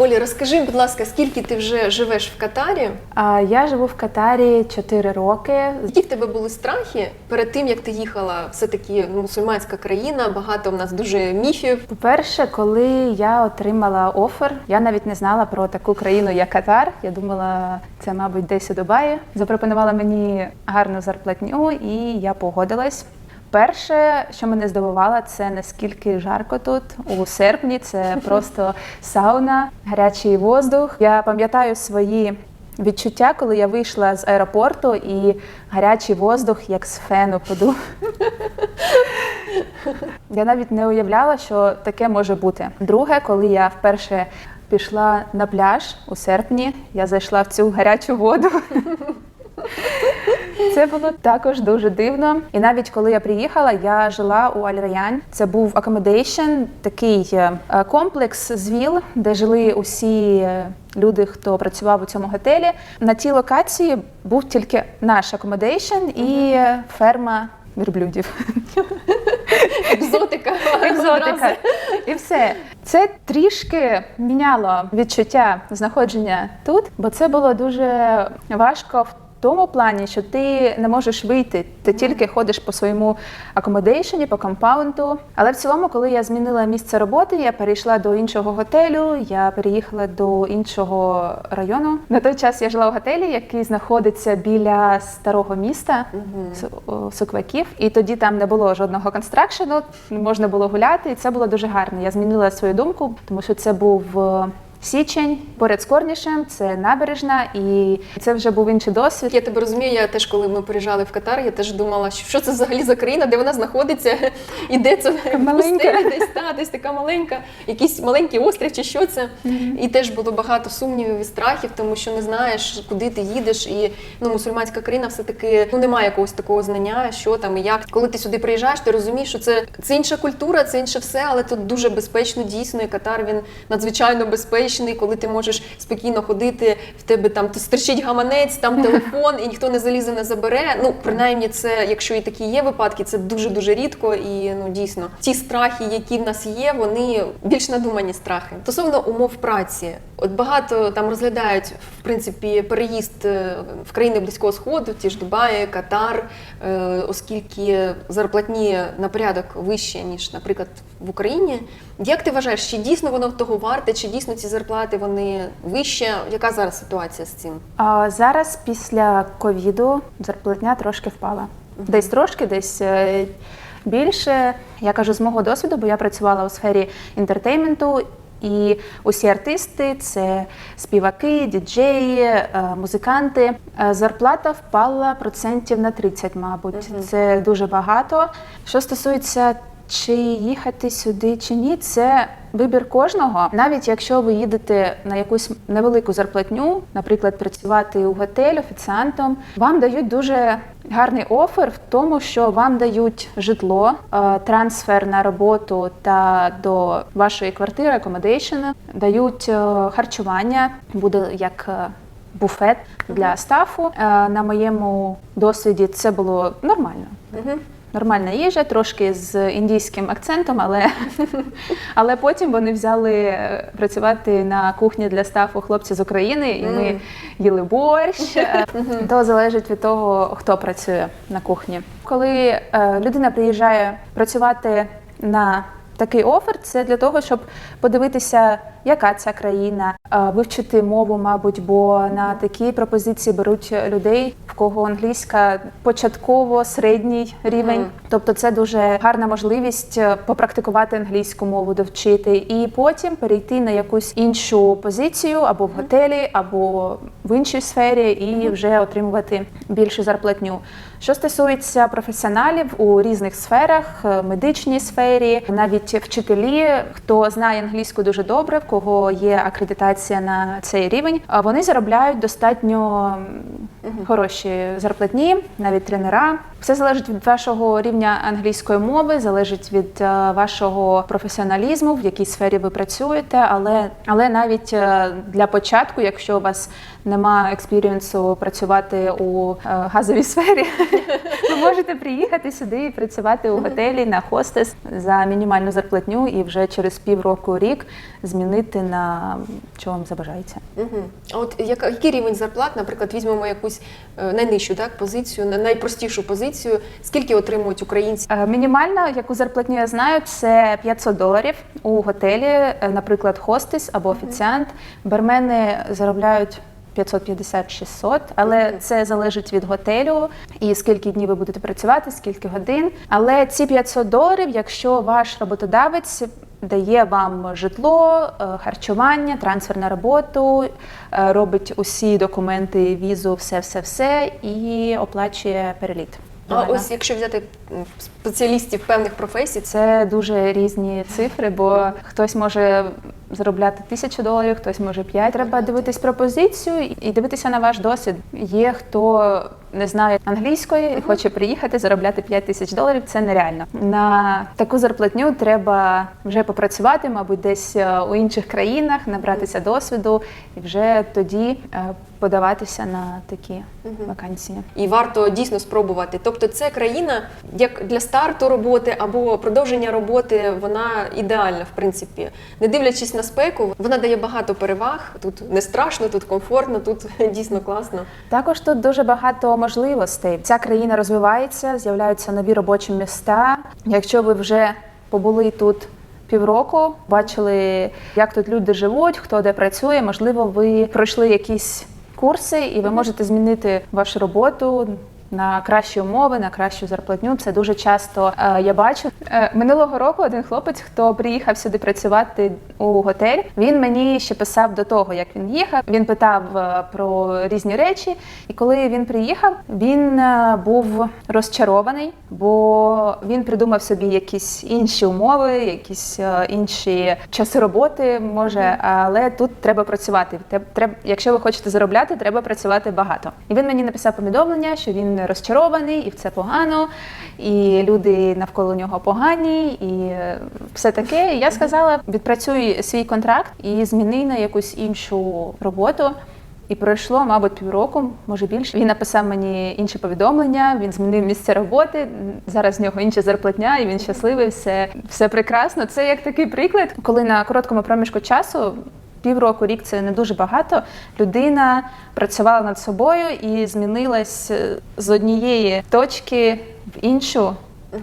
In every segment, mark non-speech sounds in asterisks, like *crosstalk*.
Полі, розкажи, будь ласка, скільки ти вже живеш в Катарі? А, Я живу в Катарі 4 роки. Які в тебе були страхи перед тим, як ти їхала? Все таки мусульманська країна, багато в нас дуже міфів. По-перше, коли я отримала офер, я навіть не знала про таку країну, як Катар. Я думала, це, мабуть, десь у Дубаї. Запропонувала мені гарну зарплатню, і я погодилась. Перше, що мене здивувало, це наскільки жарко тут у серпні. Це *laughs* просто сауна, гарячий воздух. Я пам'ятаю свої відчуття, коли я вийшла з аеропорту і гарячий воздух, як з фену подув. *laughs* Я навіть не уявляла, що таке може бути. Друге, коли я вперше пішла на пляж у серпні, я зайшла в цю гарячу воду. *laughs* Це було також дуже дивно. І навіть коли я приїхала, я жила у Аль-Раян. Це був accommodation, такий е, комплекс з віл, де жили усі е, люди, хто працював у цому готелі. На тій локації був тільки наш accommodation і е, ферма вірблюдів. *laughs* Екзотика. Екзотика. І все. Це трішки міняло відчуття знаходження тут, бо це було дуже важко в тому плані, що ти не можеш вийти. Ти тільки ходиш по своєму акомодейшені, по компаунду. Але в цілому, коли я змінила місце роботи, я перейшла до іншого готелю, я переїхала до іншого району. На той час я жила у готелі, який знаходиться біля старого міста о, Сукваків. І тоді там не було жодного констракшену, можна було гуляти, і це було дуже гарно. Я змінила свою думку, тому що це був. Січень поряд з Корнішем, це набережна, і це вже був інший досвід. Я тебе розумію, я теж, коли ми приїжджали в Катар, я теж думала, що що це взагалі за країна, де вона знаходиться, *laughs* і де це маленька. десь та, десь така маленька, якийсь маленький острів чи що це. І теж було багато сумнівів і страхів, тому що не знаєш, куди ти їдеш. І ну, мусульманська країна все-таки ну, немає якогось такого знання, що там і як. Коли ти сюди приїжджаєш, ти розумієш, що це, це інша культура, це інше все, але тут дуже безпечно, дійсно, і Катар він надзвичайно безпечний, коли ти можеш спокійно ходити, в тебе там стерчить гаманець, там *laughs* телефон, і ніхто не залізе, не забере. Ну, принаймні, це, якщо і такі є випадки, це дуже-дуже рідко. І ну дійсно, ті страхи, які в нас є, вони більш надумані страхи. Стосовно умов праці, от багато там розглядають в принципі переїзд е, в країни близького сходу, ті ж Дубаї, Катар, е, оскільки зарплатні на порядок вищі, ніж, наприклад, в Україні. Як ти вважаєш, чи дійсно воно того варте, чи дійсно ці зарплати вони вищі? Яка зараз ситуація з цим? А зараз після ковіду зарплатня трошки впала. Десь трошки, десь е, більше. Я кажу з мого досвіду, бо я працювала у сфері інтертейменту. І усі артисти це співаки, діджеї, е, музиканти. Е, Зарплата впала процентів на 30, мабуть. Це дуже багато. Що стосується чи їхати сюди чи ні, це вибір кожного. Навіть якщо ви їдете на якусь невелику зарплатню, наприклад, працювати у готель офіціантом, вам дають дуже гарний офер в тому, що вам дають житло, е, трансфер на роботу та до вашої квартири, accommodation, дають е, харчування, буде як. е, Буфет для стафу на моєму досвіді це було нормально. Нормальна їжа, трошки з індійським акцентом, але, *laughs* але потім вони взяли е, працювати на кухні для стафу хлопці з України, і ми їли борщ. *laughs* Е, То залежить від того, хто працює на кухні. Коли е, людина приїжджає працювати на такий офер, це для того, щоб подивитися, яка ця країна, е, вивчити мову, мабуть, бо на такі пропозиції беруть людей, в кого англійська початково середній рівень. Тобто, це дуже гарна можливість е, попрактикувати англійську мову, довчити, і потім перейти на якусь іншу позицію або в готелі, або в іншій сфері, і вже отримувати більшу зарплатню. Що стосується професіоналів у різних сферах, е, медичній сфері, навіть вчителі, хто знає англійську дуже добре, кого є акредитація на цей рівень, вони заробляють достатньо хороші зарплатні, навіть тренера. Все залежить від вашого рівня англійської мови, залежить від е, вашого професіоналізму, в якій сфері ви працюєте. Але, але навіть е, для початку, якщо у вас нема експірієнсу працювати у е, газовій сфері, *laughs* ви можете приїхати сюди і працювати у готелі на хостес за мінімальну зарплатню і вже через півроку рік змінити на що вам забажається. А от який рівень зарплат, наприклад, візьмемо якусь найнижчу так, позицію, на- найпростішу позицію, скільки отримують українці? Е, Мінімальна, яку зарплатню я знаю, це 500 доларів у готелі, е, наприклад, хостес або офіціант. Бармени заробляють 550-600, але це залежить від готелю і скільки днів ви будете працювати, скільки годин. Але ці 500 доларів, якщо ваш роботодавець дає вам житло, е, харчування, трансфер на роботу, робить усі документи, візу, все, все, все і оплачує переліт. А Нормально. ось якщо взяти м, спеціалістів певних професій, це Це дуже різні цифри, бо хтось може заробляти тисячу доларів, хтось може п'ять. Треба дивитись пропозицію і дивитися на ваш досвід. Є хто не знає англійської і хоче приїхати, заробляти 5 тисяч доларів. Це нереально. На таку зарплатню треба вже попрацювати, мабуть, десь е, у інших країнах, набратися досвіду і вже тоді е, подаватися на такі вакансії. і варто дійсно спробувати. Тобто, це країна як для старту роботи або продовження роботи, вона ідеальна, в принципі. Не дивлячись на спеку, вона дає багато переваг. Тут не страшно, тут комфортно, тут *laughs* дійсно класно. Також тут дуже багато можливостей. Ця країна розвивається, з'являються нові робочі міста. Якщо ви вже побули тут півроку, бачили, як тут люди живуть, хто де працює, можливо, ви пройшли якісь курси, і ви можете змінити вашу роботу. На кращі умови, на кращу зарплатню. Це дуже часто е, я бачу. Е, минулого року один хлопець, хто приїхав сюди працювати у готель, він мені ще писав до того, як він їхав. Він питав е, про різні речі. І коли він приїхав, він е, був розчарований, бо він придумав собі якісь інші умови, якісь е, інші часи роботи, може, але тут треба працювати. Треба, якщо ви хочете заробляти, треба працювати багато. І він мені написав повідомлення, що він розчарований і це погано, і люди навколо нього погані, і е, все таке. Я сказала: відпрацюй свій контракт і зміни на якусь іншу роботу. І пройшло, мабуть, півроку, може більше. Він написав мені інше повідомлення, він змінив місце роботи. Зараз в нього інша зарплатня, і він щасливий, все, все прекрасно. Це як такий приклад, коли на короткому проміжку часу. Півроку, рік це не дуже багато. Людина працювала над собою і змінилась е, з однієї точки в іншу,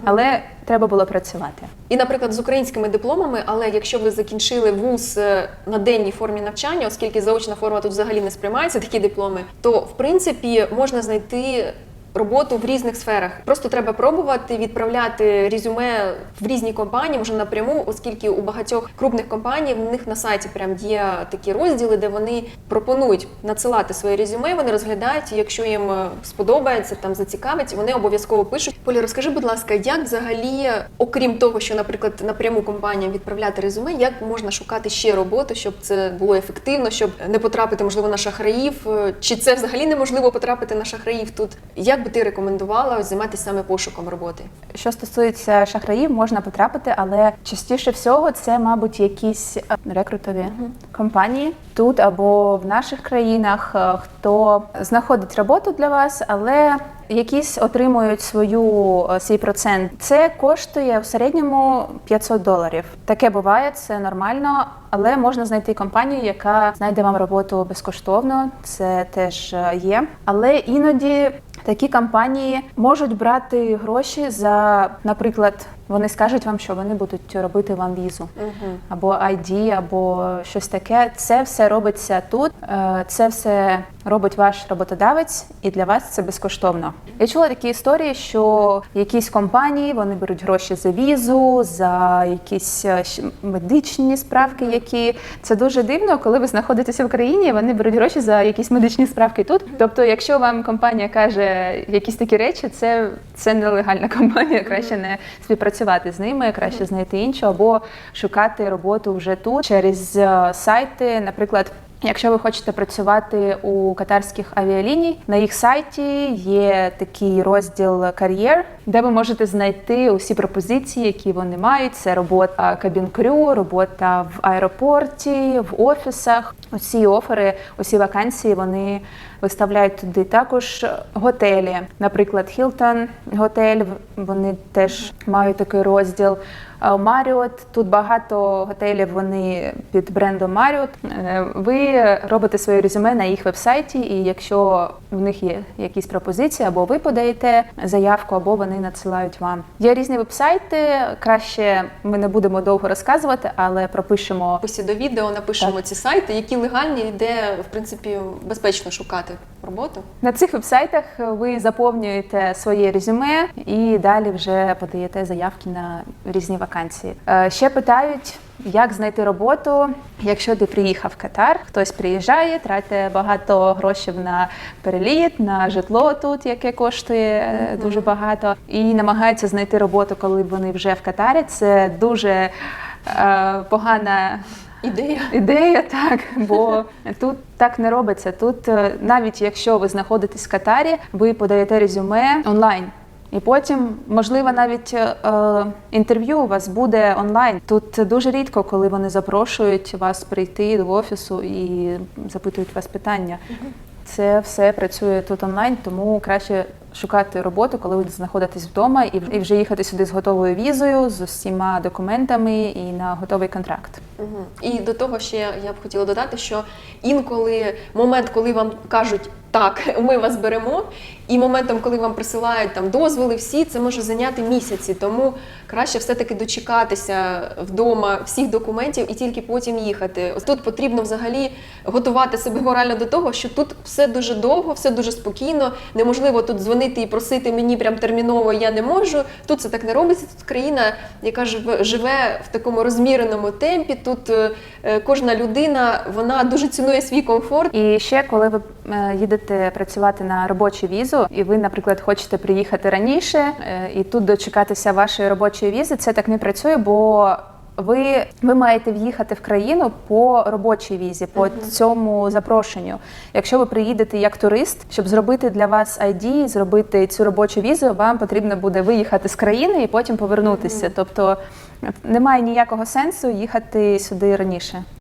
але треба було працювати. І, наприклад, з українськими дипломами, але якщо ви закінчили вуз е, на денній формі навчання, оскільки заочна форма тут взагалі не сприймається, такі дипломи, то в принципі можна знайти. Роботу в різних сферах просто треба пробувати відправляти резюме в різні компанії, може напряму, оскільки у багатьох крупних компаній в них на сайті прям є такі розділи, де вони пропонують надсилати своє резюме. Вони розглядають, і якщо їм е, сподобається, там зацікавить, вони обов'язково пишуть. Полі, розкажи, будь ласка, як взагалі, окрім того, що, наприклад, напряму компаніям відправляти резюме, як можна шукати ще роботу, щоб це було ефективно, щоб не потрапити, можливо, на шахраїв? Е, Чи це взагалі неможливо потрапити на шахраїв тут? Як би ти рекомендувала займатися саме пошуком роботи? Що стосується шахраїв, можна потрапити, але частіше всього це, мабуть, якісь е, рекрутові компанії тут або в наших країнах, е, хто знаходить роботу для вас, але якісь отримують свою е, свій процент. Це коштує в середньому 500 доларів. Таке буває, це нормально, але можна знайти компанію, яка знайде вам роботу безкоштовно. Це теж є. Але іноді такі компанії можуть брати гроші за, наприклад, вони скажуть вам, що вони будуть робити вам візу або ID, або щось таке. Це все робиться тут. е, Це все робить ваш роботодавець, і для вас це безкоштовно. Я чула такі історії, що якісь компанії вони беруть гроші за візу, за якісь е, медичні справки, які це дуже дивно, коли ви знаходитеся в країні, вони беруть гроші за якісь медичні справки тут. Тобто, якщо вам компанія каже якісь такі речі, це, це нелегальна *laughs* компанія, краще не співпрацювати з ними, краще знайти іншу або шукати роботу вже тут через е, сайти, наприклад. Якщо ви хочете працювати у катарських авіаліній, на їх сайті є такий розділ кар'єр, де ви можете знайти усі пропозиції, які вони мають. Це робота кабін-крю, робота в аеропорті, в офісах. Усі офери, усі вакансії вони виставляють туди. Також готелі, наприклад, Hilton готель. Вони теж мають такий розділ. Маріот тут багато готелів. Вони під брендом Marriott. Е, Ви робите своє резюме на їх вебсайті, і якщо в них є якісь пропозиції, або ви подаєте заявку, або вони надсилають вам. Є різні вебсайти. Краще ми не будемо довго розказувати, але пропишемо описі до відео напишемо ці сайти, які легальні, де в принципі безпечно шукати роботу. На цих вебсайтах ви заповнюєте своє резюме і далі вже подаєте заявки на різні вакансії. Е, Ще питають, як знайти роботу, якщо ти приїхав в Катар, хтось приїжджає, тратить багато грошей на переліт, на житло тут, яке коштує е, дуже багато, і намагається знайти роботу, коли вони вже в Катарі. Це дуже е, погана Ідея. Ідея так, бо тут так не робиться. Тут е, навіть якщо ви знаходитесь в Катарі, ви подаєте резюме онлайн. І потім, можливо, навіть е, інтерв'ю у вас буде онлайн. Тут дуже рідко, коли вони запрошують вас прийти до офісу і запитують вас питання. Це все працює тут онлайн, тому краще шукати роботу, коли ви знаходитесь вдома, і вже їхати сюди з готовою візою, з усіма документами і на готовий контракт. Угу. І до того ще я б хотіла додати, що інколи момент, коли вам кажуть так, *laughs* ми вас беремо, і моментом, коли вам присилають там дозволи, всі це може зайняти місяці. Тому краще все-таки дочекатися вдома всіх документів і тільки потім їхати. Ось Тут потрібно взагалі готувати себе морально до того, що тут все дуже довго, все дуже спокійно. Неможливо тут дзвонити і просити мені прям терміново, я не можу. Тут це так не робиться. Тут країна, яка живе, в такому розміреному темпі. Тут е, кожна людина вона дуже цінує свій комфорт. І ще коли ви е, їдете працювати на робочу візу, і ви, наприклад, хочете приїхати раніше, е, і тут дочекатися вашої робочої візи, це так не працює, бо ви, ви маєте в'їхати в країну по робочій візі, по цьому запрошенню. Якщо ви приїдете як турист, щоб зробити для вас ID, зробити цю робочу візу, вам потрібно буде виїхати з країни і потім повернутися. Тобто немає ніякого сенсу їхати сюди раніше.